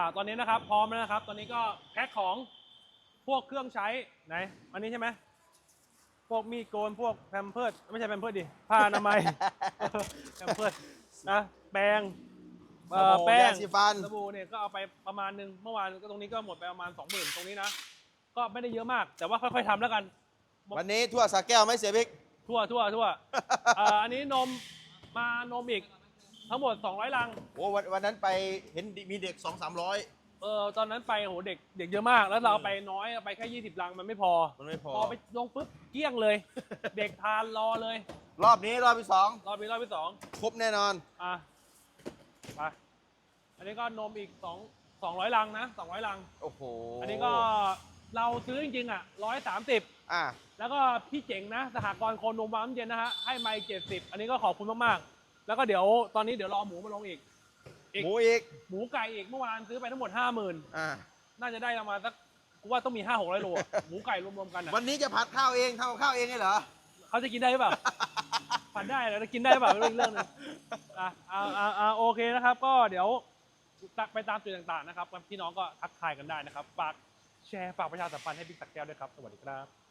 อ่าตอนนี้นะครับพร้อมแล้วนะครับ ตอนนี้ก็แพ็คของพวกเครื่องใช้ไหนอันนี้ใช่ไหมพวกมีดโกนพวกแพมเพิร์ดไม่ใช่แพมเพิร์ดดิผ้าอนามัย แพมเพิร์ดนะแปรงเอ่อสบู่แป้งยาสีฟันสบู่เนี่ยก็เอาไปประมาณหนึงเมื่อวานก็ตรงนี้ก็หมดไปประมาณสองหมื่นตรงนี้นะก็ไม่ได้เยอะมาก แต่ว่าค่อยๆทำแล้วกัน วันนี้ทั่วสาแก้วไหม่เสียบิ๊กทั่วทั่วทั่วเอ่ออันนี้นมมานมอีก ทั้งหมด 200 ลัง โอ้วันวันนั้นไปเห็นมีเด็กสองสามร้อย เออตอนนั้นไปโหเด็กเด็กเยอะมาก แล้วเราเอาไปน้อยเอาไปแค่20 ลังมันไม่พอ มันไม่พอ พอไปลงปุ๊บเกลี้ยงเลย เด็กทานรอเลยรอบนี้รอบที่สองรอบนี้รอบที่สองครบแน่นอน อะไปอันนี้ก็นมอีก2 200 ลังนะ 200 ลัง โอ้โหอันนี้ก็เราซื้อจริงๆอะ130 อะ แล้วก็พี่เจ๋งนะ สหกรณ์โคนนมวามน้ำเย็นนะฮะ ให้มาเจ็ดสิบอันนี้ก็ขอบคุณมากๆ แล้วก็เดี๋ยวตอนนี้เดี๋ยวรอหมูมาลงอีก อีก หมูอีกหมูไก่อีกเมื่อวานซื้อไปทั้งหมดห้าหมื่นอะน่าจะได้ประมาณสักกูว่าต้องมีห้าหกร้อยโลอะหมูไก่รวมๆกันอะวันนี้จะผัดข้าวเองทำกับข้าวเองไงเหรอ เขาจะกินได้หรือเปล่าผัดได้แล้วกินได้หรือเปล่าไม่รู้อีกเรื่องหนึงอะอ่าอ่าอ่าโอเคนะครับ ก็เดี๋ยวไปตามจุดต่างๆนะครับพี่น้องก็ทักทายกันได้นะครับฝากแชร์ฝากประชาสัมพันธ์ให้บิ๊กสักแก้วด้วยครับสวัสดีครับ